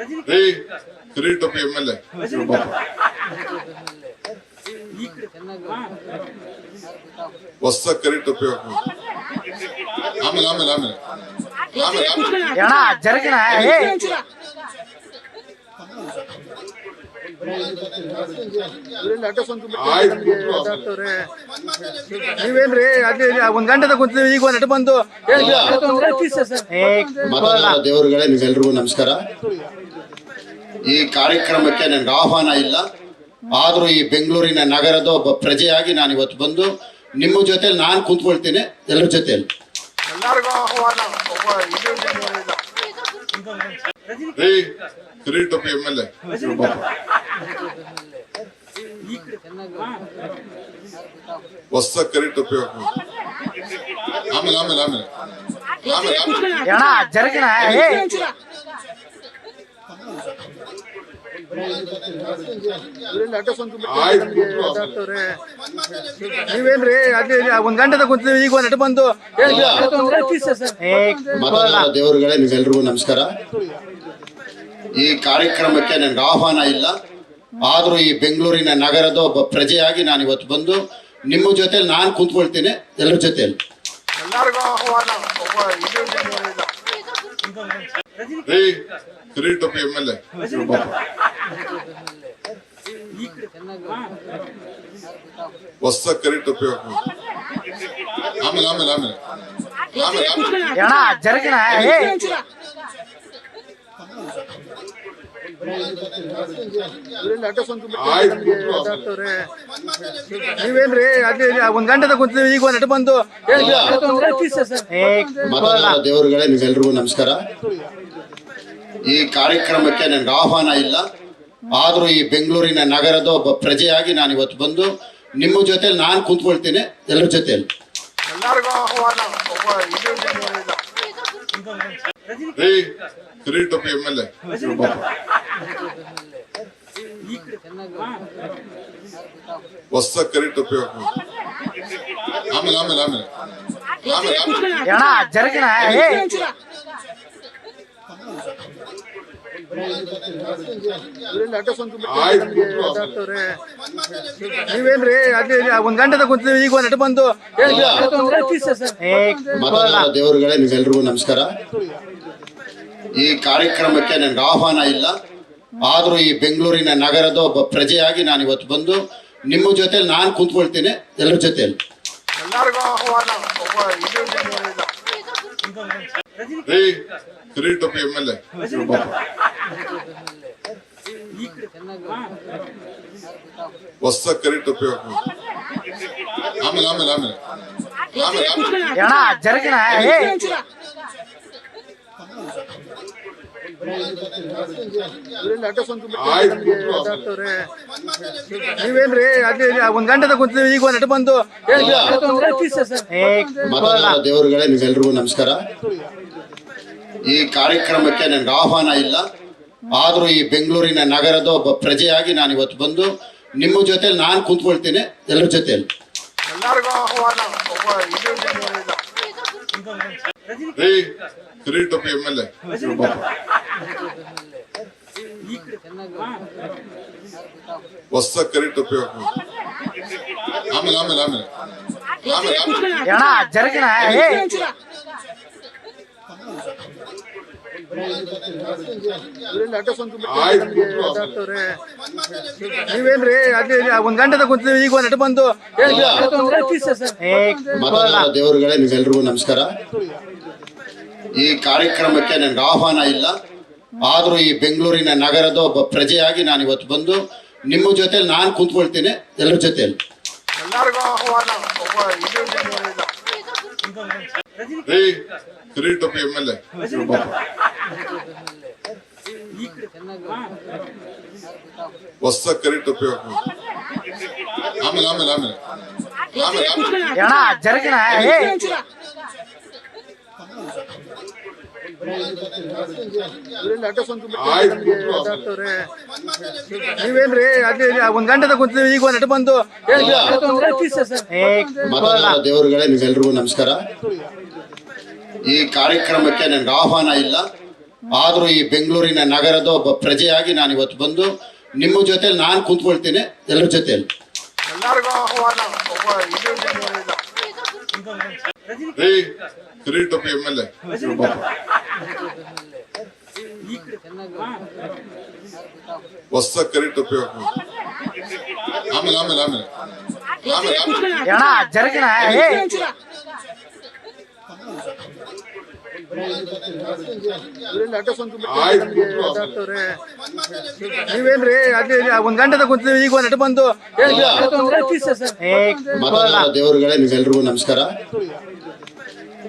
ರೀ ಕರಿ ಟೊಪ್ಪಿ M L A ಹೊಸ ಕರಿ ಟೊಪ್ಪಿ ಹಾಕ್ಬೇಕು. ಆಮೇಲೆ ಆಮೇಲೆ ಆಮೇಲೆ. ನೀವೇನ್ರಿ ಅಲ್ಲಿ ಒಂದ್ ಗಂಟೆದ ಕುಂತೀವಿ ಈಗ ಒಂದ್ ಬಂದು. ದೇವರುಗಳೇ ನಿಮ್ಗೆಲ್ರಿಗೂ ನಮಸ್ಕಾರ. ಈ ಕಾರ್ಯಕ್ರಮಕ್ಕೆ ನನಗೆ ಆಹ್ವಾನ ಇಲ್ಲ. ಆದರೂ ಈ ಬೆಂಗಳೂರಿನ ನಗರದ ಒಬ್ಬ ಪ್ರಜೆಯಾಗಿ ನಾನು ಇವತ್ತು ಬಂದು ನಿಮ್ಮ ಜೊತೆ ನಾನು ಕುಂತ್ಕೊಳ್ತೀನಿ ಎಲ್ಲರ ಜೊತೆಯಲ್ಲಿ ಹೊಸ ಕರಿ ಟೊಪ್ಪಿ. ಆಮೇಲೆ ಆಮೇಲೆ ಆಮೇಲೆ. ಆಮೇಲೆ ನೀವೇನ್ರಿ ಒಂದ್ ಕುಂತಿದ್ವಿ ಈಗ ಒಂದ್ ಬಂದು ದೇವರುಗಳೇ ನಿಮ್ಗೆಲ್ರಿಗೂ ನಮಸ್ಕಾರ ಈ ಕಾರ್ಯಕ್ರಮಕ್ಕೆ ನನಗೆ ಆಹ್ವಾನ ಇಲ್ಲ. ಆದ್ರೂ ಈ ಬೆಂಗಳೂರಿನ ನಗರದ ಒಬ್ಬ ಪ್ರಜೆಯಾಗಿ ನಾನು ಇವತ್ತು ಬಂದು ನಿಮ್ಮ ಜೊತೆ ನಾನು ಕುಂತ್ಕೊಳ್ತೀನಿ ಎಲ್ಲರ ಜೊತೆಯಲ್ಲಿ ಟೊಪ್ಪಿ ಎಂ ಎಲ್ ಎ. ಹೊಸ ಕರೆಂಟ್ ಉಪಯೋಗ. ಆಮೇಲೆ ಆಮೇಲೆ ಆಮೇಲೆ. ನೀವೇನ್ರಿ ಒಂದ್ ಗಂಟೆದ ಕುಂತಿದ್ವಿ ಈಗ ಒಂದ್ ನಟ ಬಂದು ದೇವರುಗಳೇ ನಿಮ್ಗೆಲ್ರಿಗೂ ನಮಸ್ಕಾರ. ಈ ಕಾರ್ಯಕ್ರಮಕ್ಕೆ ನನ್ಗೆ ಆಹ್ವಾನ ಇಲ್ಲ. ಆದ್ರೂ ಈ ಬೆಂಗಳೂರಿನ ನಗರದ ಒಬ್ಬ ಪ್ರಜೆಯಾಗಿ ನಾನು ಇವತ್ತು ಬಂದು ನಿಮ್ಮ ಜೊತೆ ನಾನು ಕುಂತ್ಕೊಳ್ತೇನೆ ಎಲ್ಲರ ಜೊತೆಯಲ್ಲಿ. M L A. ಹೊಸ ಕರಿ ಟೊಪ್ಪಿ ಹಾಕ್ಬೇಕು. ಆಮೇಲೆ ಆಮೇಲೆ ಆಮೇಲೆ. ಆಮೇಲೆ ನೀವೇನ್ರಿ ಅಲ್ಲಿ ಒಂದ್ ಗಂಟೆ ಈಗ ಒಂದ್ ಬಂದು ದೇವರುಗಳೇ ನಿಮ್ಗೆಲ್ರಿಗೂ ನಮಸ್ಕಾರ ಈ ಕಾರ್ಯಕ್ರಮಕ್ಕೆ ನನಗೆ ಆಹ್ವಾನ ಇಲ್ಲ. ಆದ್ರೂ ಈ ಬೆಂಗಳೂರಿನ ನಗರದ ಒಬ್ಬ ಪ್ರಜೆಯಾಗಿ ನಾನು ಇವತ್ತು ಬಂದು ನಿಮ್ಮ ಜೊತೆ ನಾನು ಕುಂತ್ಕೊಳ್ತೀನಿ ಎಲ್ಲರ ಜೊತೆಯಲ್ಲಿ ರೀ ಕರಿ ಉಪಯೋಗ ಎಂ ಎಲ್ ಎ ಹೊಸ ಕರಿ ಟೊಪ್ಪಿ ಆಮೇಲೆ ಆಮೇಲೆ ಆಮೇಲೆ. ನೀವೇನ್ರಿ ಅಲ್ಲಿ ಒಂದ್ ಗಂಟೆದ ಕುಂತಿದ್ವಿ ಈಗ ಒಂದ್ ನಟ ಬಂದು. ದೇವರುಗಳೇ ನಿಮ್ಗೆಲ್ರಿಗೂ ನಮಸ್ಕಾರ. ಈ ಕಾರ್ಯಕ್ರಮಕ್ಕೆ ನನಗೆ ಆಹ್ವಾನ ಇಲ್ಲ. ಆದರೂ ಈ ಬೆಂಗಳೂರಿನ ನಗರದ ಒಬ್ಬ ಪ್ರಜೆಯಾಗಿ ನಾನು ಇವತ್ತು ಬಂದು ನಿಮ್ಮ ಜೊತೆ ನಾನು ಕುಂತ್ಕೊಳ್ತೀನಿ ಎಲ್ಲರ ಜೊತೆಯಲ್ಲಿ ಹೊಸ ಕರಿ ಟೊಪ್ಪಿ. ಆಮೇಲೆ ಆಮೇಲೆ ಆಮೇಲೆ. ಆಮೇಲೆ ಆಮೇಲೆ. ನೀವೇನ್ರಿ ಅಲ್ಲಿ ಒಂದ್ ಗಂಟೆ ಈಗ ಒಂದ್ ನಟ ಬಂದು ದೇವರುಗಳೇ ನಿಮ್ಗೆಲ್ರಿಗೂ ನಮಸ್ಕಾರ. ಈ ಕಾರ್ಯಕ್ರಮಕ್ಕೆ ನನಗೆ ಆಹ್ವಾನ ಇಲ್ಲ. ಆದ್ರೂ ಈ ಬೆಂಗಳೂರಿನ ನಗರದ ಒಬ್ಬ ಪ್ರಜೆಯಾಗಿ ನಾನು ಇವತ್ತು ಬಂದು ನಿಮ್ಮ ಜೊತೆ ನಾನು ಕುಂತ್ಕೊಳ್ತೀನಿ ಎಲ್ಲರ ಜೊತೆಯಲ್ಲಿ ಎಲ್ ಎ. ಹೊಸ ಕರೆಕ್ಟ್ ಉಪಯೋಗ ಆಮೇಲೆ ಆಮೇಲೆ ಆಮೇಲೆ. ನೀವೇನ್ರಿ ಅದೇ ಒಂದ್ ಗಂಟೆದ ಕುಂತೀವಿ ಈಗ ಒಂದ್ ನಟ ಬಂದು ದೇವರುಗಳೇ ನೀವೆಲ್ರಿಗೂ ನಮಸ್ಕಾರ. ಈ ಕಾರ್ಯಕ್ರಮಕ್ಕೆ ನನಗೆ ಆಹ್ವಾನ ಇಲ್ಲ. ಆದ್ರೂ ಈ ಬೆಂಗಳೂರಿನ ನಗರದ ಒಬ್ಬ ಪ್ರಜೆಯಾಗಿ ನಾನು ಇವತ್ತು ಬಂದು ನಿಮ್ಮ ಜೊತೆಲಿ ನಾನು ಕುಂತ್ಕೊಳ್ತೇನೆ ಎಲ್ಲರ ಜೊತೆಯಲ್ಲಿ ಹೊಸ ಕರಿ ಟೊಪ್ಪಿ ಆಮೇಲೆ ಆಮೇಲೆ ಆಮೇಲೆ. ಆಮೇಲೆ ನೀವೇನ್ರಿ ಅಲ್ಲಿ ಇಲ್ಲಿ ಒಂದ್ ಗಂಟೆದ ಕುಂತೀವಿ ಈಗ ಒಂದ್ ಬಂದು ದೇವರುಗಳೇ ನಿಮ್ಗೆಲ್ರಿಗೂ ನಮಸ್ಕಾರ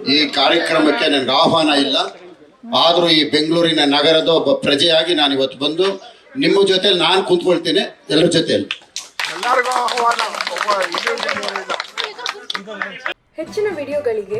ಈ ಕಾರ್ಯಕ್ರಮಕ್ಕೆ ನನಗೆ ಆಹ್ವಾನ ಇಲ್ಲ. ಆದ್ರೂ ಈ ಬೆಂಗಳೂರಿನ ನಗರದ ಒಬ್ಬ ಪ್ರಜೆಯಾಗಿ ನಾನು ಇವತ್ತು ಬಂದು ನಿಮ್ಮ ಜೊತೆ ನಾನು ಕುಂತ್ಕೊಳ್ತೀನಿ ಎಲ್ಲರ ಜೊತೆ ಎಲ್ಲರಿಗೂ ಆಹ್ವಾನ. ಒಬ್ಬ ಇದು ಹೆಚ್ಚಿನ ವಿಡಿಯೋಗಳಿಗೆ